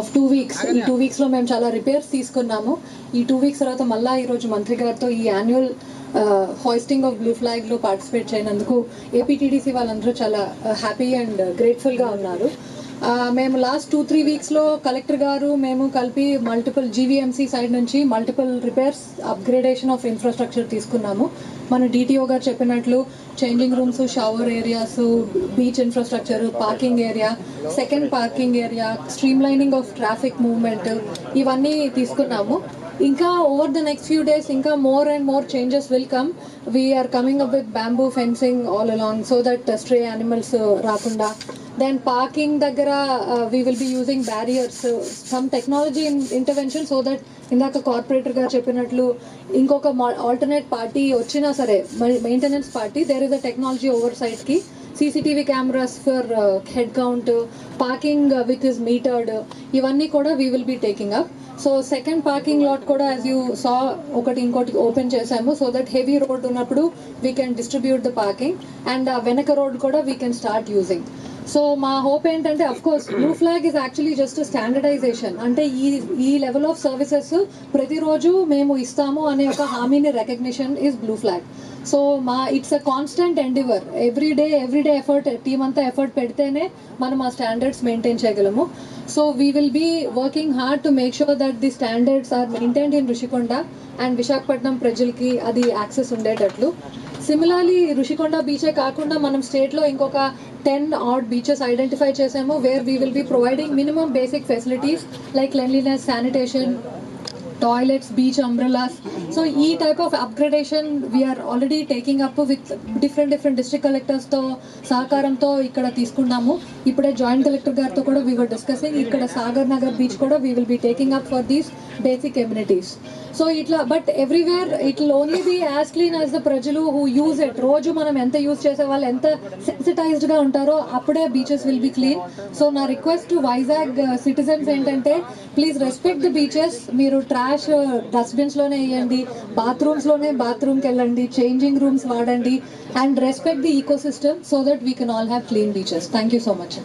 Of two weeks ఈ two వీక్స్లో మేము చాలా రిపేర్స్ తీసుకున్నాము. ఈ టూ వీక్స్ తర్వాత మళ్ళీ ఈరోజు మంత్రి గారితో ఈ యాన్యువల్ హాయిస్టింగ్ ఆఫ్ బ్లూ ఫ్లాగ్లో పార్టిసిపేట్ చేయనందుకు ఏపీటీడీసీ వాళ్ళందరూ చాలా హ్యాపీ అండ్ గ్రేట్ఫుల్గా ఉన్నారు. ఆ, మేము లాస్ట్ టూ త్రీ వీక్స్లో కలెక్టర్ గారు మేము కలిపి మల్టిపుల్ జీవీఎంసీ సైడ్ నుంచి multiple repairs upgradation of infrastructure తీసుకున్నాము. మన డిటిఓ గారు చెప్పినట్లు changing rooms shower areas beach infrastructure parking area second parking area streamlining of traffic movement ఇవన్నీ తీసుకున్నాము. ఇంకా over the next few days ఇంకా more and more changes will come we're coming up with bamboo fencing all along so that stray animals రాకుండా. Then parking దగ్గర we will be using barriers some technology intervention so that ఇందాక corporator గారు చెప్పినట్లు ఇంకొక alternate party వచ్చినా సరే maintenance party there is a technology over సైట్కి CCTV cameras for head count parking with is metered ఇవన్నీ కూడా we will be taking up so second parking lot కూడా యాజ్ యూ సా ఒకటి ఇంకోటి ఓపెన్ చేసాము so that heavy road ఉన్నప్పుడు we can distribute the parking and ఆ వెనక road కూడా we can start using so మా హోప్ ఏంటంటే of course blue flag is actually just standardization అంటే ఈ ఈ లెవెల్ ఆఫ్ సర్వీసెస్ ప్రతిరోజు మేము ఇస్తాము అనే ఒక హామీని recognition is blue flag so మా it's a constant endeavour every day every day effort team అంతా ఎఫర్ట్ పెడితేనే మనం ఆ స్టాండర్డ్స్ మెయింటైన్ చేయగలము. So we will be working hard to make sure that the standards are maintained in Rushikonda and Visakhapatnam ప్రజలకి అది access ఉండేటట్లు. Similarly Rushikonda బీచే కాకుండా మనం స్టేట్లో ఇంకొక టెన్ ఆడ్ బీచెస్ ఐడెంటిఫై చేసాము where we will be providing minimum basic facilities like cleanliness sanitation toilets beach umbrellas so ఈ type of upgradation we are already taking up with different different district కలెక్టర్స్తో సహకారంతో ఇక్కడ తీసుకున్నాము. ఇప్పుడే joint collector గారితో కూడా we were discussing ఇక్కడ Sagar Nagar beach కూడా we will be taking up for these basic amenities so ఇట్లా but everywhere it only be as clean as the ప్రజలు హూ యూజ్ ఇట్ రోజు మనం ఎంత యూజ్ చేసే వాళ్ళు ఎంత సెన్సిటైజ్డ్గా ఉంటారో అప్పుడే beaches will be clean so నా రిక్వెస్ట్ టు వైజాగ్ సిటిజన్స్ ఏంటంటే ప్లీజ్ రెస్పెక్ట్ ది బీచెస్ మీరు ట్రాష్ డస్ట్బిన్స్లోనే వేయండి బాత్రూమ్స్లోనే బాత్రూమ్కి వెళ్ళండి చేంజింగ్ రూమ్స్ వాడండి and respect the ecosystem so that we can all have clean beaches thank you so much